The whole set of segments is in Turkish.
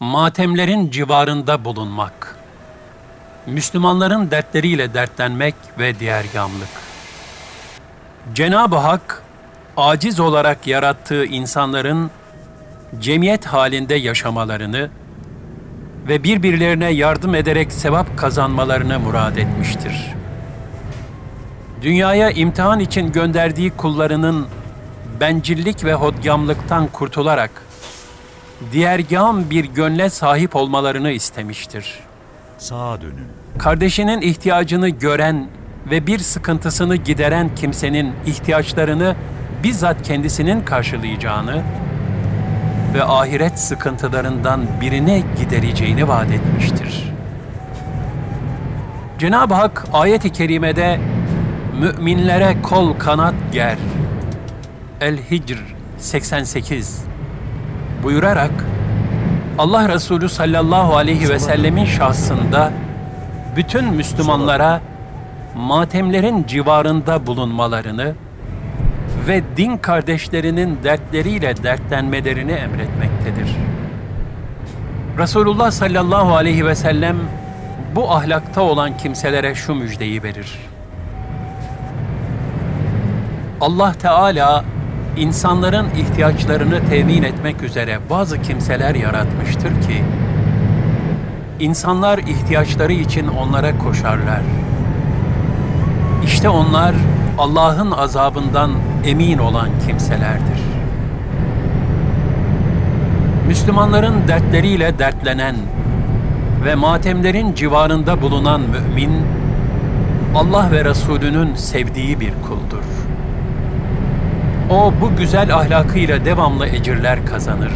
Matemlerin civarında bulunmak. Müslümanların dertleriyle dertlenmek ve diğergamlık. Cenab-ı Hak, aciz olarak yarattığı insanların cemiyet halinde yaşamalarını ve birbirlerine yardım ederek sevap kazanmalarını murad etmiştir. Dünyaya imtihan için gönderdiği kullarının bencillik ve hodgamlıktan kurtularak diğergam bir gönle sahip olmalarını istemiştir. Sağa dönün. Kardeşinin ihtiyacını gören ve bir sıkıntısını gideren kimsenin ihtiyaçlarını bizzat kendisinin karşılayacağını ve ahiret sıkıntılarından birine gidereceğini vaat etmiştir. Cenab-ı Hak ayet-i kerimede müminlere kol kanat ger. El-Hicr 88 buyurarak Allah Resulü sallallahu aleyhi ve sellemin şahsında bütün Müslümanlara matemlerin civarında bulunmalarını ve din kardeşlerinin dertleriyle dertlenmelerini emretmektedir. Resulullah sallallahu aleyhi ve sellem bu ahlakta olan kimselere şu müjdeyi verir. Allah Teala insanların ihtiyaçlarını temin etmek üzere bazı kimseler yaratmıştır ki insanlar ihtiyaçları için onlara koşarlar. İşte onlar Allah'ın azabından emin olan kimselerdir. Müslümanların dertleriyle dertlenen ve matemlerin civarında bulunan mümin, Allah ve Resulünün sevdiği bir kuldur. O bu güzel ahlakıyla devamlı ecirler kazanır.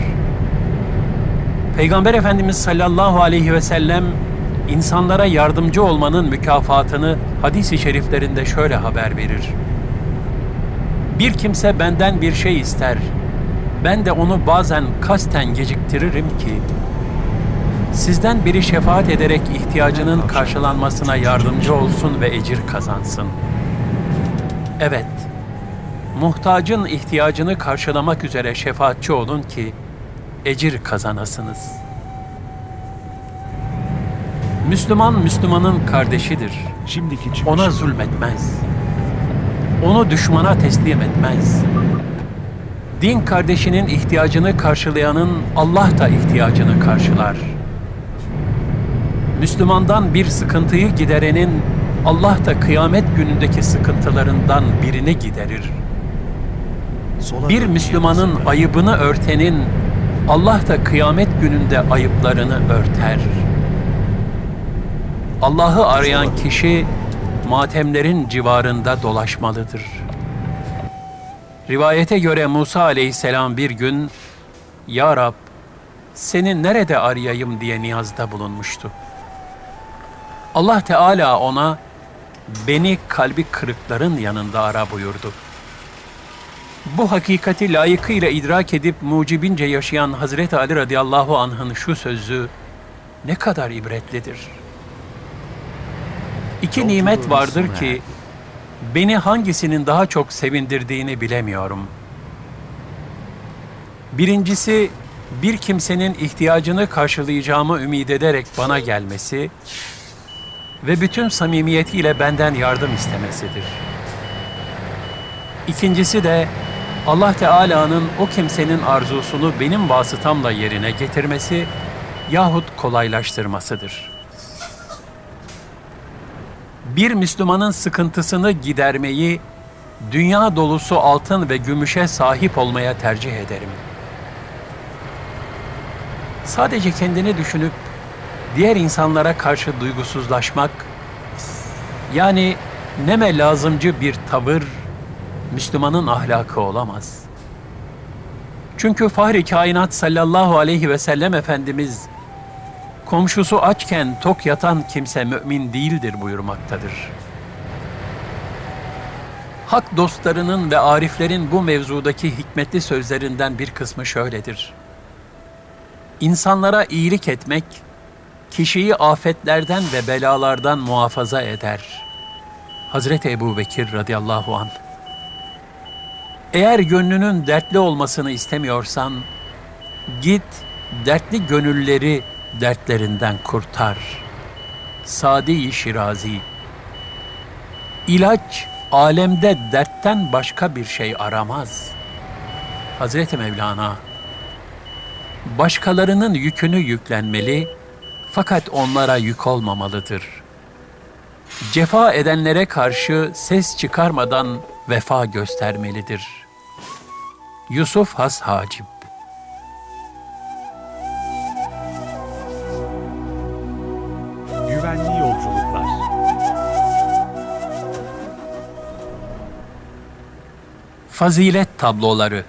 Peygamber Efendimiz sallallahu aleyhi ve sellem insanlara yardımcı olmanın mükafatını hadis-i şeriflerinde şöyle haber verir. Bir kimse benden bir şey ister. Ben de onu bazen kasten geciktiririm ki sizden biri şefaat ederek ihtiyacının karşılanmasına yardımcı olsun ve ecir kazansın. Evet, muhtacın ihtiyacını karşılamak üzere şefaatçi olun ki ecir kazanasınız. Müslüman Müslümanın kardeşidir. Şimdiki çıkış. Ona zulmetmez. Onu düşmana teslim etmez. Din kardeşinin ihtiyacını karşılayanın Allah da ihtiyacını karşılar. Müslümandan bir sıkıntıyı giderenin Allah da kıyamet günündeki sıkıntılarından birini giderir. Bir. Müslümanın ayıbını örtenin Allah da kıyamet gününde ayıplarını örter. Allah'ı arayan kişi matemlerin civarında dolaşmalıdır. Rivayete göre Musa aleyhisselam bir gün Ya Rab seni nerede arayayım diye niyazda bulunmuştu. Allah Teala ona beni kalbi kırıkların yanında ara buyurdu. Bu hakikati layıkıyla idrak edip mucibince yaşayan Hazreti Ali radıyallahu anh'ın şu sözü ne kadar ibretlidir. İki nimet vardır ki beni hangisinin daha çok sevindirdiğini bilemiyorum. Birincisi bir kimsenin ihtiyacını karşılayacağımı ümit ederek bana gelmesi ve bütün samimiyetiyle benden yardım istemesidir. İkincisi de Allah Teala'nın o kimsenin arzusunu benim vasıtamla yerine getirmesi yahut kolaylaştırmasıdır. Bir Müslümanın sıkıntısını gidermeyi dünya dolusu altın ve gümüşe sahip olmaya tercih ederim. Sadece kendini düşünüp diğer insanlara karşı duygusuzlaşmak yani neme lazımcı bir tavır Müslümanın ahlakı olamaz. Çünkü Fahri Kainat sallallahu aleyhi ve sellem Efendimiz komşusu açken tok yatan kimse mümin değildir buyurmaktadır. Hak dostlarının ve ariflerin bu mevzudaki hikmetli sözlerinden bir kısmı şöyledir. İnsanlara iyilik etmek, kişiyi afetlerden ve belalardan muhafaza eder. Hazreti Ebu Bekir radıyallahu anh. Eğer gönlünün dertli olmasını istemiyorsan, git dertli gönülleri dertlerinden kurtar. Sadi Şirazi İlaç alemde dertten başka bir şey aramaz. Hazreti Mevlana başkalarının yükünü yüklenmeli fakat onlara yük olmamalıdır. Cefa edenlere karşı ses çıkarmadan vefa göstermelidir. Yusuf Has Hacip Güvenli yolculuklar. Fazilet tabloları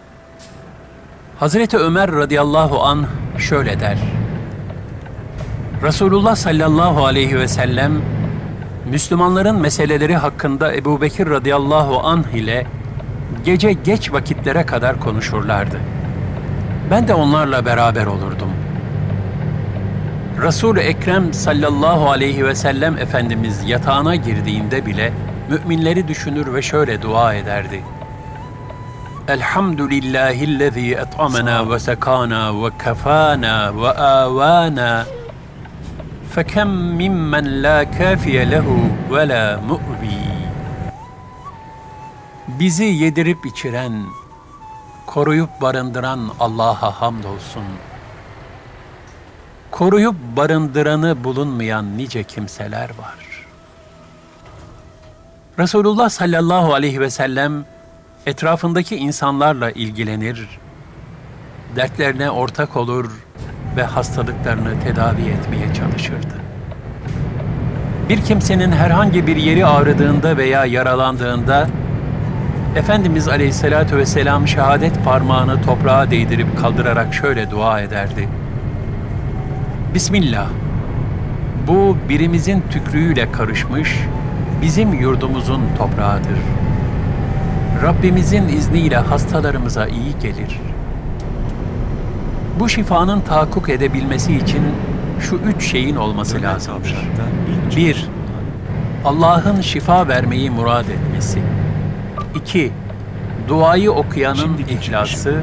Hazreti Ömer radıyallahu an şöyle der. Resulullah sallallahu aleyhi ve sellem Müslümanların meseleleri hakkında Ebu Bekir radıyallahu anh ile gece geç vakitlere kadar konuşurlardı. Ben de onlarla beraber olurdum. Resul-i Ekrem sallallahu aleyhi ve sellem Efendimiz yatağına girdiğinde bile müminleri düşünür ve şöyle dua ederdi. Elhamdülillahillezî et'amena ve sekana ve kefana ve avana fekem mimmen la kafiye lehu ve la mu'bi. Bizi yedirip içiren, koruyup barındıran Allah'a hamdolsun. Koruyup barındıranı bulunmayan nice kimseler var. Resulullah sallallahu aleyhi ve sellem etrafındaki insanlarla ilgilenir, dertlerine ortak olur ve hastalıklarını tedavi etmeye çalışırdı. Bir kimsenin herhangi bir yeri ağrıdığında veya yaralandığında Efendimiz Aleyhisselatü Vesselam şehadet parmağını toprağa değdirip kaldırarak şöyle dua ederdi. Bismillah. Bu birimizin tükrüğüyle karışmış bizim yurdumuzun toprağıdır. Rabbimizin izniyle hastalarımıza iyi gelir. Bu şifanın tahakkuk edebilmesi için şu üç şeyin olması lazımdır. Bir. Allah'ın şifa vermeyi murad etmesi. 2. Duayı okuyanın ihlası.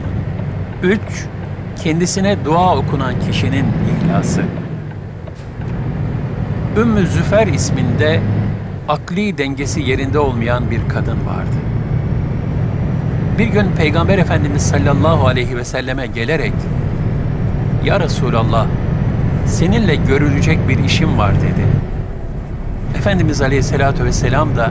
3. Kendisine dua okunan kişinin ihlası. Ümmü Züfer isminde akli dengesi yerinde olmayan bir kadın vardı. Bir gün Peygamber Efendimiz sallallahu aleyhi ve selleme gelerek Ya Resulallah seninle görülecek bir işim var dedi. Efendimiz Aleyhisselatü Vesselam da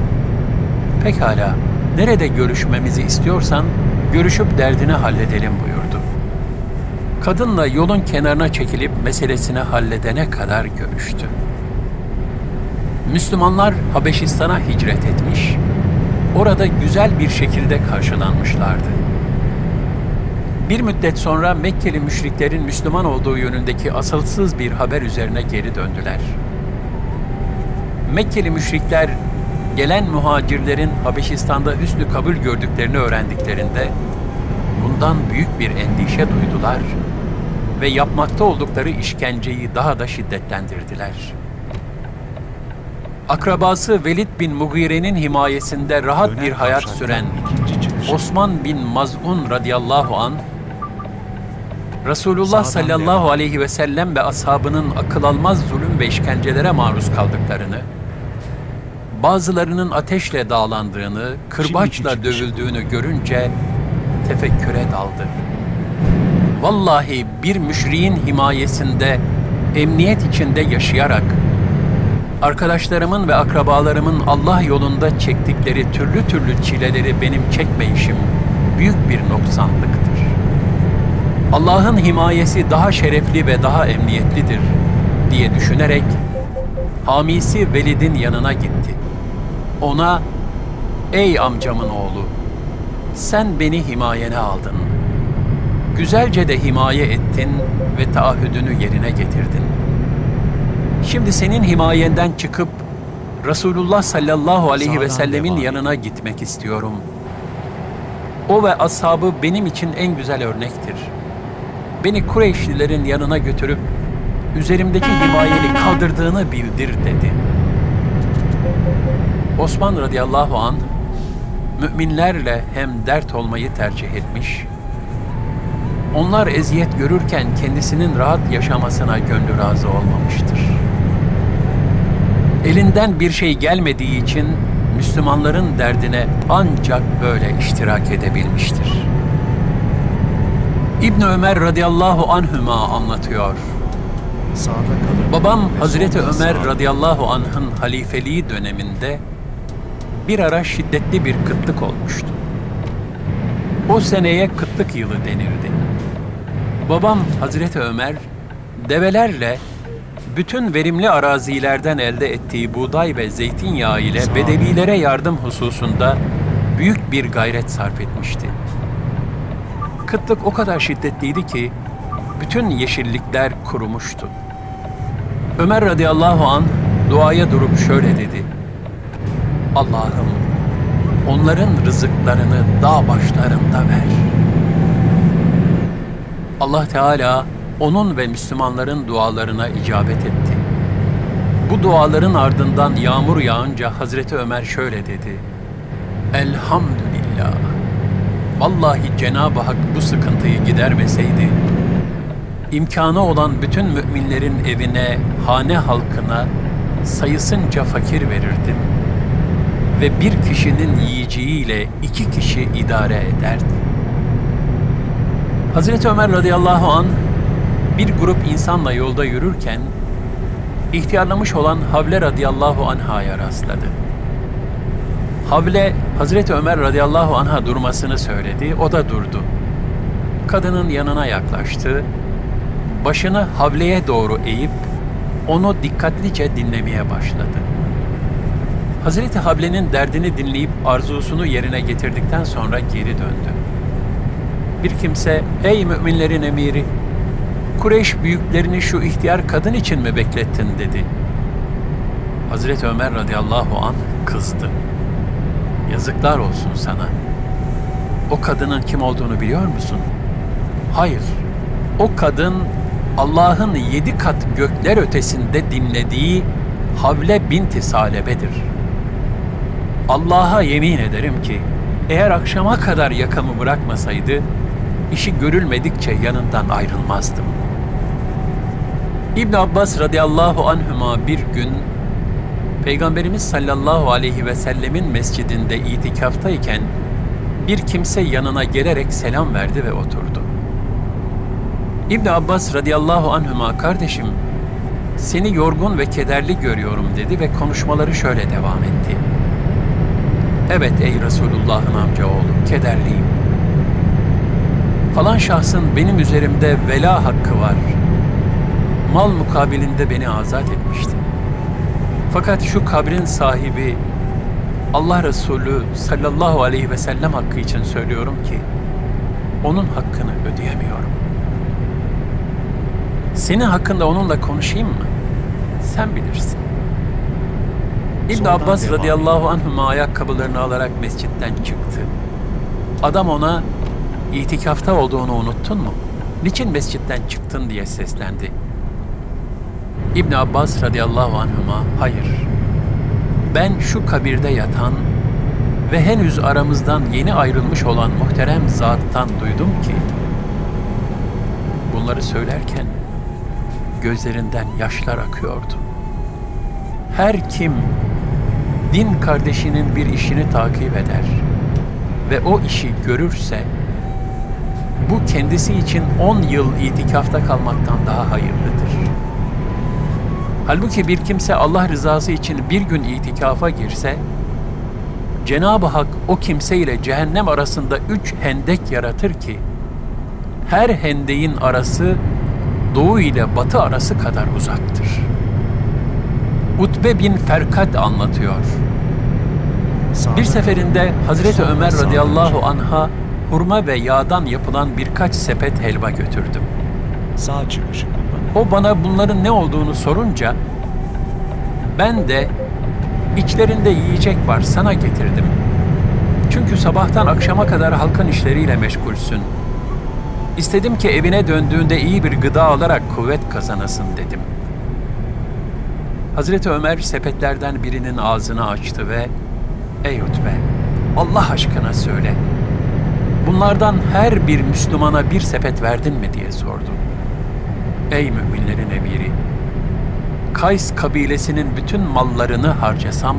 pekala nerede görüşmemizi istiyorsan görüşüp derdini halledelim buyurdu. Kadınla yolun kenarına çekilip meselesini halledene kadar görüştü. Müslümanlar Habeşistan'a hicret etmiş, orada güzel bir şekilde karşılanmışlardı. Bir müddet sonra Mekkeli müşriklerin Müslüman olduğu yönündeki asılsız bir haber üzerine geri döndüler. Mekkeli müşrikler gelen muhacirlerin Habeşistan'da hüsnü kabul gördüklerini öğrendiklerinde bundan büyük bir endişe duydular ve yapmakta oldukları işkenceyi daha da şiddetlendirdiler. Akrabası Velid bin Mugire'nin himayesinde rahat Dönen bir hayat süren. Osman bin Maz'un radıyallahu an Resulullah Sağdan sallallahu aleyhi ve sellem ve ashabının akıl almaz zulüm ve işkencelere maruz kaldıklarını, bazılarının ateşle dağlandığını, kırbaçla dövüldüğünü görünce tefekküre daldı. Vallahi bir müşriğin himayesinde emniyet içinde yaşayarak arkadaşlarımın ve akrabalarımın Allah yolunda çektikleri türlü türlü çileleri benim çekmeyişim büyük bir noksanlıktır. Allah'ın himayesi daha şerefli ve daha emniyetlidir diye düşünerek hamisi Velid'in yanına gitti. Ona, ey amcamın oğlu, sen beni himayene aldın. Güzelce de himaye ettin ve taahhüdünü yerine getirdin. Şimdi senin himayenden çıkıp Resulullah sallallahu aleyhi ve sellemin yanına gitmek istiyorum. O ve ashabı benim için en güzel örnektir. Beni Kureyşlilerin yanına götürüp üzerimdeki himayeni kaldırdığını bildir dedi. Osman radıyallahu an müminlerle hem dert olmayı tercih etmiş Onlar eziyet görürken kendisinin rahat yaşamasına gönlü razı olmamıştır. Elinden bir şey gelmediği için Müslümanların derdine ancak böyle iştirak edebilmiştir. İbn Ömer radıyallahu anhüma anlatıyor. Babam Hazreti Ömer radıyallahu anh'ın halifeliği döneminde bir ara şiddetli bir kıtlık olmuştu. O seneye kıtlık yılı denirdi. Babam Hazreti Ömer develerle bütün verimli arazilerden elde ettiği buğday ve zeytinyağı ile bedevilere yardım hususunda büyük bir gayret sarf etmişti. Kıtlık o kadar şiddetliydi ki bütün yeşillikler kurumuştu. Ömer radıyallahu an duaya durup şöyle dedi. Allah'ım onların rızıklarını dağ başlarında ver. Allah Teala onun ve Müslümanların dualarına icabet etti. Bu duaların ardından yağmur yağınca Hazreti Ömer şöyle dedi. Elhamdülillah. Vallahi Cenab-ı Hak bu sıkıntıyı gidermeseydi, imkanı olan bütün müminlerin evine, hane halkına sayısınca fakir verirdim ve bir kişinin yiyeceğiyle iki kişi idare ederdi. Hazreti Ömer radıyallahu an bir grup insanla yolda yürürken ihtiyarlamış olan Havle radıyallahu anhaya rastladı. Havle Hazreti Ömer radıyallahu anha durmasını söyledi. O da durdu. Kadının yanına yaklaştı. Başını Havle'ye doğru eğip onu dikkatlice dinlemeye başladı. Hazreti Havle'nin derdini dinleyip arzusunu yerine getirdikten sonra geri döndü. Bir kimse, ey müminlerin emiri, Kureyş büyüklerini şu ihtiyar kadın için mi beklettin dedi. Hazreti Ömer radıyallahu an kızdı. Yazıklar olsun sana. O kadının kim olduğunu biliyor musun? Hayır. O kadın Allah'ın yedi kat gökler ötesinde dinlediği Havle binti Salebe'dir. Allah'a yemin ederim ki eğer akşama kadar yakamı bırakmasaydı işi görülmedikçe yanından ayrılmazdım. İbn Abbas radıyallahu anhüma bir gün Peygamberimiz sallallahu aleyhi ve sellemin mescidinde itikaftayken bir kimse yanına gelerek selam verdi ve oturdu. İbn Abbas radıyallahu anhüma kardeşim seni yorgun ve kederli görüyorum dedi ve konuşmaları şöyle devam etti. Evet ey Resulullah'ın amcaoğlu kederliyim. Falan şahsın benim üzerimde vela hakkı var. Mal mukabilinde beni azat etmişti. Fakat şu kabrin sahibi Allah Resulü sallallahu aleyhi ve sellem hakkı için söylüyorum ki onun hakkını ödeyemiyorum. Senin hakkında onunla konuşayım mı? Sen bilirsin. İbn Abbas radıyallahu anhuma ayakkabılarını alarak mescitten çıktı. Adam ona itikafta olduğunu unuttun mu? Niçin mescitten çıktın diye seslendi. İbn Abbas radıyallahu anhuma hayır. Ben şu kabirde yatan ve henüz aramızdan yeni ayrılmış olan muhterem zattan duydum ki bunları söylerken gözlerinden yaşlar akıyordu. Her kim din kardeşinin bir işini takip eder ve o işi görürse bu kendisi için 10 yıl itikafta kalmaktan daha hayırlıdır. Halbuki bir kimse Allah rızası için bir gün itikafa girse, Cenab-ı Hak o kimse cehennem arasında üç hendek yaratır ki, her hendeğin arası doğu ile batı arası kadar uzaktır. Utbe bin Ferkat anlatıyor. Bir seferinde. Hazreti Ömer radıyallahu anha hurma ve yağdan yapılan birkaç sepet helva götürdüm. Sağ. O bana bunların ne olduğunu sorunca ben de içlerinde yiyecek var sana getirdim. Çünkü sabahtan akşama kadar halkın işleriyle meşgulsün. İstedim ki evine döndüğünde iyi bir gıda alarak kuvvet kazanasın dedim. Hazreti Ömer sepetlerden birinin ağzını açtı ve Ey Utbe, Allah aşkına söyle. Bunlardan her bir Müslümana bir sepet verdin mi diye sordu. Ey müminlerin emiri! Kays kabilesinin bütün mallarını harcasam,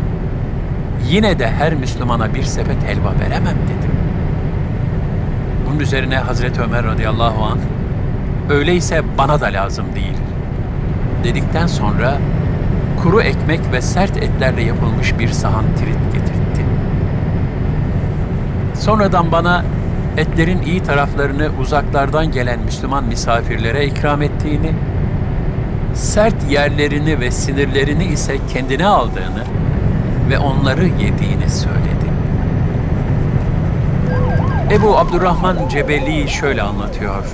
yine de her Müslümana bir sepet helva veremem dedim. Bunun üzerine Hazreti Ömer radıyallahu anh, öyleyse bana da lazım değil. Dedikten sonra kuru ekmek ve sert etlerle yapılmış bir sahan tirit getirtti. Sonradan bana etlerin iyi taraflarını uzaklardan gelen Müslüman misafirlere ikram ettiğini, sert yerlerini ve sinirlerini ise kendine aldığını ve onları yediğini söyledi. Ebu Abdurrahman Cebeli şöyle anlatıyor.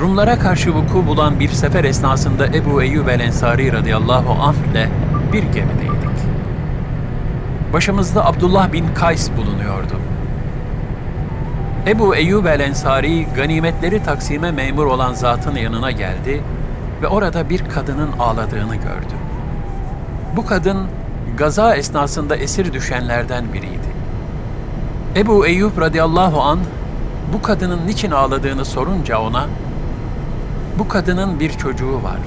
Rumlara karşı vuku bulan bir sefer esnasında Ebu Eyyub el Ensari radıyallahu anh ile bir gemideydik. Başımızda Abdullah bin Kays bulunuyordu. Ebu Eyyub el Ensari ganimetleri taksime memur olan zatın yanına geldi ve orada bir kadının ağladığını gördü. Bu kadın gaza esnasında esir düşenlerden biriydi. Ebu Eyyub radıyallahu an bu kadının niçin ağladığını sorunca ona bu kadının bir çocuğu var.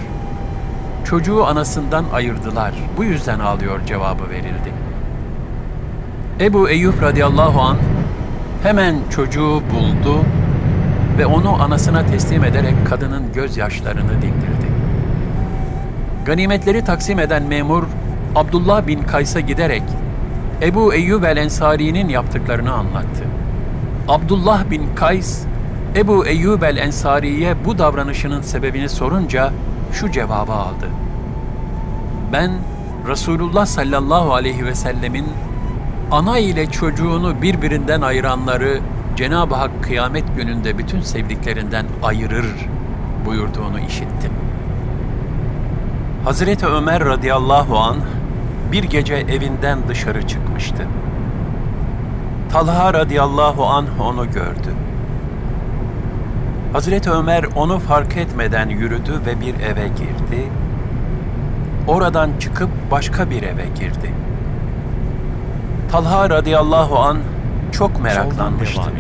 Çocuğu anasından ayırdılar. Bu yüzden ağlıyor cevabı verildi. Ebu Eyyub radıyallahu an hemen çocuğu buldu ve onu anasına teslim ederek kadının gözyaşlarını dindirdi. Ganimetleri taksim eden memur Abdullah bin Kays'a giderek Ebu Eyyub el Ensari'nin yaptıklarını anlattı. Abdullah bin Kays, Ebu Eyyub el Ensari'ye bu davranışının sebebini sorunca şu cevabı aldı. Ben Resulullah sallallahu aleyhi ve sellemin ana ile çocuğunu birbirinden ayıranları Cenab-ı Hak kıyamet gününde bütün sevdiklerinden ayırır buyurduğunu işittim. Hazreti Ömer radıyallahu an bir gece evinden dışarı çıkmıştı. Talha radıyallahu anh onu gördü. Hazreti Ömer onu fark etmeden yürüdü ve bir eve girdi. Oradan çıkıp başka bir eve girdi. Talha radıyallahu an çok meraklanmıştı.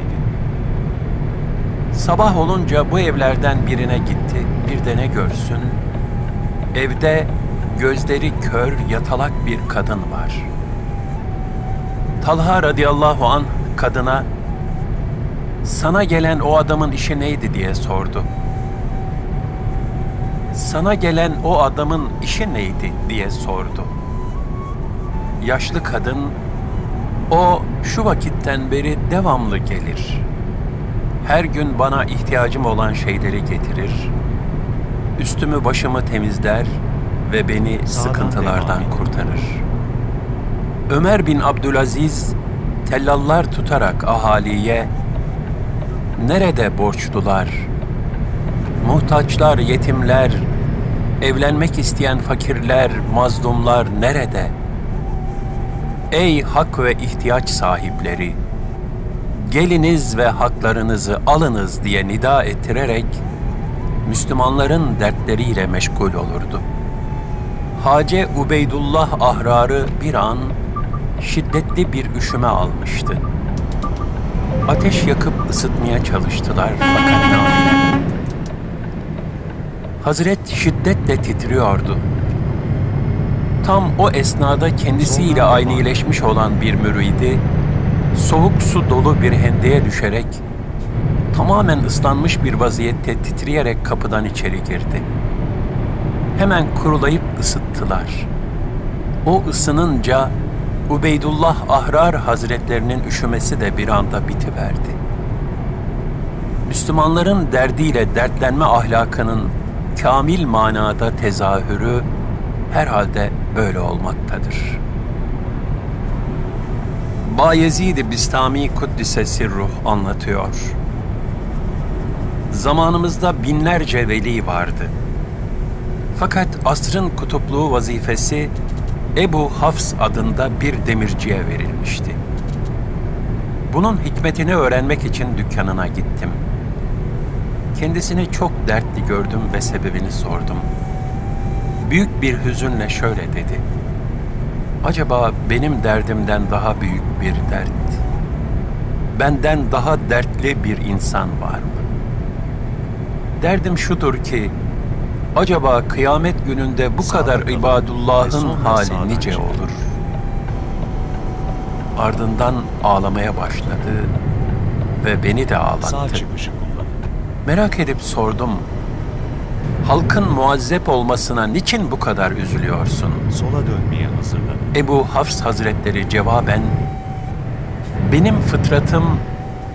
Sabah olunca bu evlerden birine gitti. Bir de ne görsün? Evde gözleri kör, yatalak bir kadın var. Talha radıyallahu an kadına sana gelen o adamın işi neydi diye sordu. Sana gelen o adamın işi neydi diye sordu. Yaşlı kadın o şu vakitten beri devamlı gelir. Her gün bana ihtiyacım olan şeyleri getirir. Üstümü başımı temizler ve beni Sağdan sıkıntılardan kurtarır. Ömer bin Abdülaziz tellallar tutarak ahaliye nerede borçlular, muhtaçlar, yetimler, evlenmek isteyen fakirler, mazlumlar nerede? Ey hak ve ihtiyaç sahipleri! Geliniz ve haklarınızı alınız diye nida ettirerek Müslümanların dertleriyle meşgul olurdu. Hace Ubeydullah ahrarı bir an şiddetli bir üşüme almıştı. Ateş yakıp ısıtmaya çalıştılar fakat nafile. Hazret şiddetle titriyordu. Tam o esnada kendisiyle aynileşmiş olan bir müridi, soğuk su dolu bir hendeye düşerek, tamamen ıslanmış bir vaziyette titreyerek kapıdan içeri girdi. Hemen kurulayıp ısıttılar. O ısınınca Ubeydullah Ahrar Hazretlerinin üşümesi de bir anda bitiverdi. Müslümanların derdiyle dertlenme ahlakının kamil manada tezahürü herhalde böyle olmaktadır. Bayezid-i Bistami Kuddise Sirruh anlatıyor. Zamanımızda binlerce veli vardı. Fakat asrın kutupluğu vazifesi Ebu Hafs adında bir demirciye verilmişti. Bunun hikmetini öğrenmek için dükkanına gittim. Kendisini çok dertli gördüm ve sebebini sordum. Büyük bir hüzünle şöyle dedi. Acaba benim derdimden daha büyük bir dert benden daha dertli bir insan var mı? Derdim şudur ki, acaba kıyamet gününde bu kadar ibadullahın hali nice olur? Ardından ağlamaya başladı ve beni de ağlattı. Merak edip sordum. Halkın muazzep olmasına niçin bu kadar üzülüyorsun? Sola dönmeye hazırlanın. Ebu Hafs Hazretleri cevaben, benim fıtratım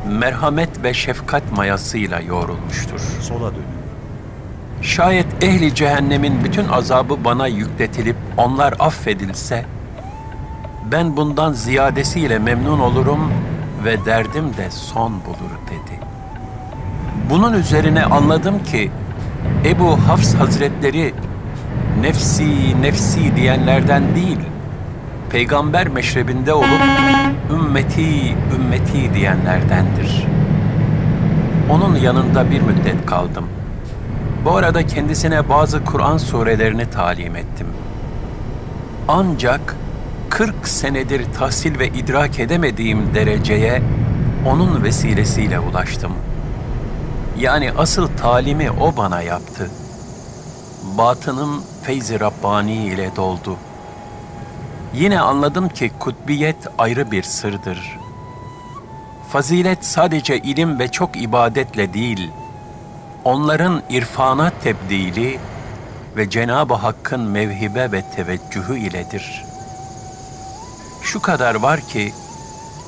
merhamet ve şefkat mayasıyla yoğrulmuştur. Sola dönün. Şayet ehli cehennemin bütün azabı bana yükletilip onlar affedilse, ben bundan ziyadesiyle memnun olurum ve derdim de son bulur dedi. Bunun üzerine anladım ki Ebu Hafs Hazretleri nefsi nefsi diyenlerden değil, peygamber meşrebinde olup ümmeti ümmeti diyenlerdendir. Onun yanında bir müddet kaldım. Bu arada kendisine bazı Kur'an surelerini talim ettim. Ancak 40 senedir tahsil ve idrak edemediğim dereceye onun vesilesiyle ulaştım. Yani asıl talimi o bana yaptı. Batınım feyzi Rabbani ile doldu. Yine anladım ki kutbiyet ayrı bir sırdır. Fazilet sadece ilim ve çok ibadetle değil, onların irfana tebdili ve Cenab-ı Hakk'ın mevhibe ve teveccühü iledir. Şu kadar var ki,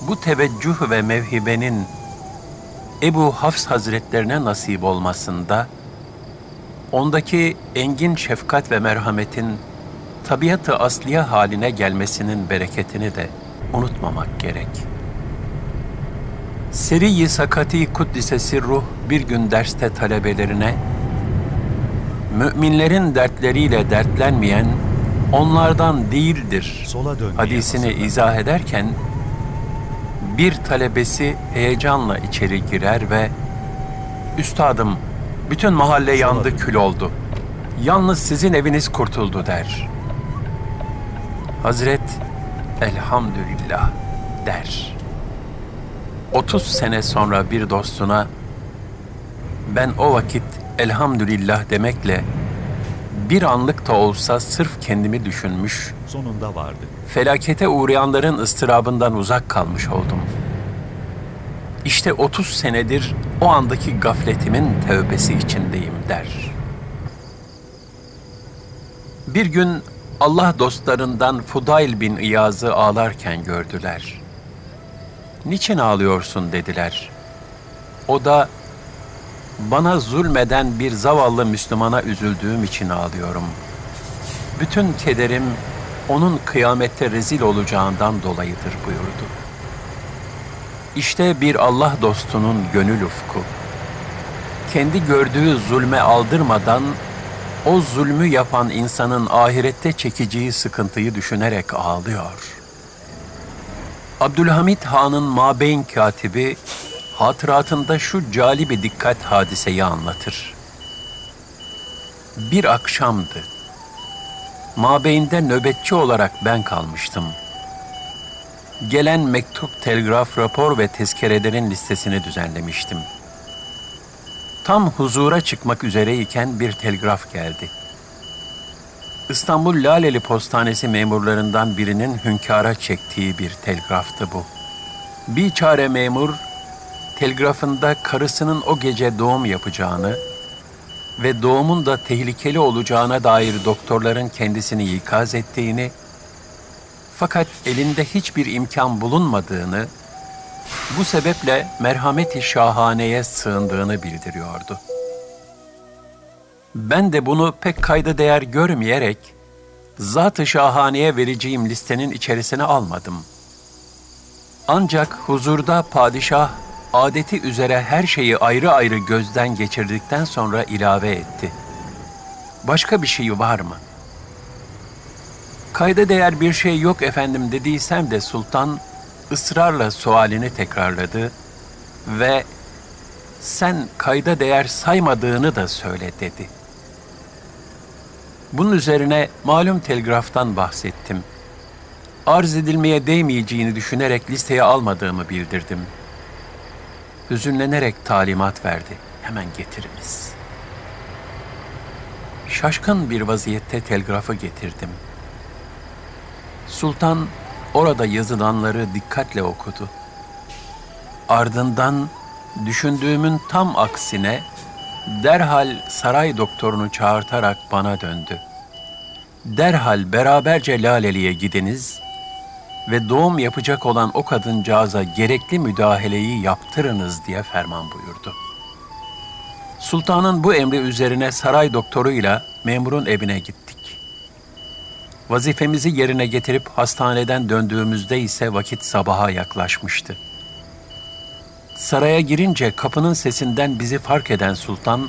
bu teveccüh ve mevhibenin Ebu Hafs Hazretlerine nasip olmasında, ondaki engin şefkat ve merhametin tabiatı asliye haline gelmesinin bereketini de unutmamak gerek.'' Seri-i Sakati Kuddisesi Ruh bir gün derste talebelerine, müminlerin dertleriyle dertlenmeyen onlardan değildir hadisini izah ederken, bir talebesi heyecanla içeri girer ve Üstadım, bütün mahalle yandı kül oldu. Yalnız sizin eviniz kurtuldu der. Hazret, elhamdülillah der. 30 sene sonra bir dostuna ben o vakit elhamdülillah demekle bir anlık da olsa sırf kendimi düşünmüş, Sonunda vardı. felakete uğrayanların ıstırabından uzak kalmış oldum. İşte 30 senedir o andaki gafletimin tövbesi içindeyim der. Bir gün Allah dostlarından Fudayl bin İyaz'ı ağlarken gördüler. Niçin ağlıyorsun dediler. O da bana zulmeden bir zavallı Müslümana üzüldüğüm için ağlıyorum. Bütün kederim onun kıyamette rezil olacağından dolayıdır buyurdu. İşte bir Allah dostunun gönül ufku. Kendi gördüğü zulme aldırmadan o zulmü yapan insanın ahirette çekeceği sıkıntıyı düşünerek ağlıyor. Abdülhamit Han'ın Mabeyn katibi hatıratında şu calibi dikkat hadiseyi anlatır. Bir akşamdı. Mabeyn'de nöbetçi olarak ben kalmıştım. Gelen mektup, telgraf, rapor ve tezkerelerin listesini düzenlemiştim. Tam huzura çıkmak üzereyken bir telgraf geldi. İstanbul Laleli Postanesi memurlarından birinin hünkâra çektiği bir telgraftı bu. Bir çare memur, telgrafında karısının o gece doğum yapacağını ve doğumun da tehlikeli olacağına dair doktorların kendisini ikaz ettiğini, fakat elinde hiçbir imkan bulunmadığını, bu sebeple merhameti şahaneye sığındığını bildiriyordu. Ben de bunu pek kayda değer görmeyerek, zat-ı şahaneye vereceğim listenin içerisine almadım. Ancak huzurda padişah adeti üzere her şeyi ayrı ayrı gözden geçirdikten sonra ilave etti. Başka bir şey var mı? Kayda değer bir şey yok efendim dediysem de sultan ısrarla sualini tekrarladı ve sen kayda değer saymadığını da söyle dedi. Bunun üzerine malum telgraftan bahsettim. Arz edilmeye değmeyeceğini düşünerek listeye almadığımı bildirdim. hüzünlenerek talimat verdi. Hemen getiriniz. Şaşkın bir vaziyette telgrafı getirdim. Sultan orada yazılanları dikkatle okudu. Ardından düşündüğümün tam aksine derhal saray doktorunu çağırtarak bana döndü. Derhal beraberce Laleli'ye gidiniz ve doğum yapacak olan o kadıncağıza gerekli müdahaleyi yaptırınız diye ferman buyurdu. Sultanın bu emri üzerine saray doktoruyla memurun evine gittik. Vazifemizi yerine getirip hastaneden döndüğümüzde ise vakit sabaha yaklaşmıştı. Saraya girince kapının sesinden bizi fark eden sultan,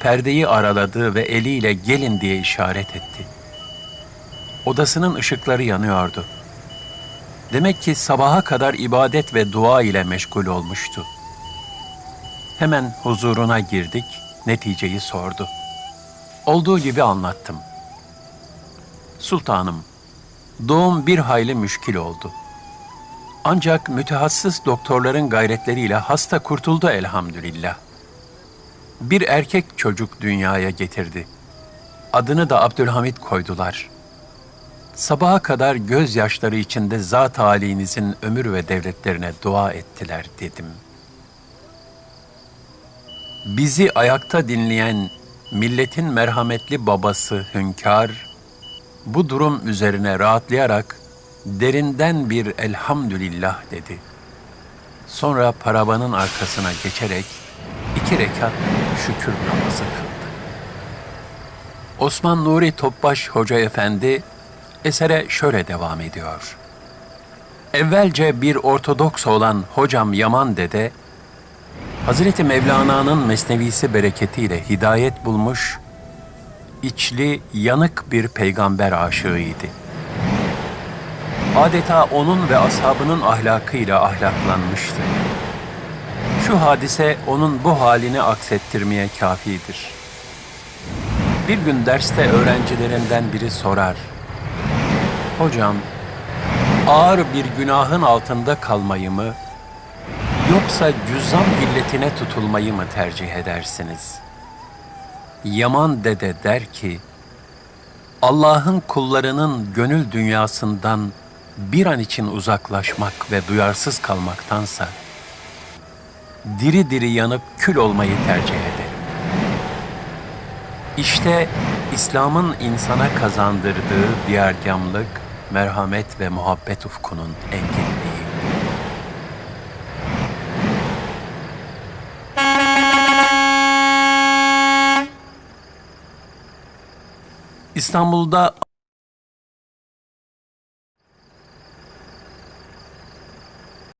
perdeyi araladı ve eliyle gelin diye işaret etti. Odasının ışıkları yanıyordu. Demek ki sabaha kadar ibadet ve dua ile meşgul olmuştu. Hemen huzuruna girdik, neticeyi sordu. Olduğu gibi anlattım. Sultanım, doğum bir hayli müşkil oldu. Ancak mütehassıs doktorların gayretleriyle hasta kurtuldu elhamdülillah. Bir erkek çocuk dünyaya getirdi. Adını da Abdülhamit koydular. Sabaha kadar gözyaşları içinde zat halinizin ömür ve devletlerine dua ettiler dedim. Bizi ayakta dinleyen milletin merhametli babası Hünkar, bu durum üzerine rahatlayarak derinden bir elhamdülillah dedi. Sonra paravanın arkasına geçerek iki rekat şükür namazı kıldı. Osman Nuri Topbaş Hoca Efendi esere şöyle devam ediyor. Evvelce bir Ortodoks olan hocam Yaman Dede, Hazreti Mevlana'nın mesnevisi bereketiyle hidayet bulmuş, içli, yanık bir peygamber aşığıydı. Adeta onun ve ashabının ahlakıyla ahlaklanmıştı. Şu hadise onun bu halini aksettirmeye kafidir. Bir gün derste öğrencilerinden biri sorar. Hocam, ağır bir günahın altında kalmayı mı, yoksa cüzzam illetine tutulmayı mı tercih edersiniz? Yaman dede der ki, Allah'ın kullarının gönül dünyasından bir an için uzaklaşmak ve duyarsız kalmaktansa, diri diri yanıp kül olmayı tercih ederim. İşte İslam'ın insana kazandırdığı diyargamlık, merhamet ve muhabbet ufkunun enginliği. İstanbul'da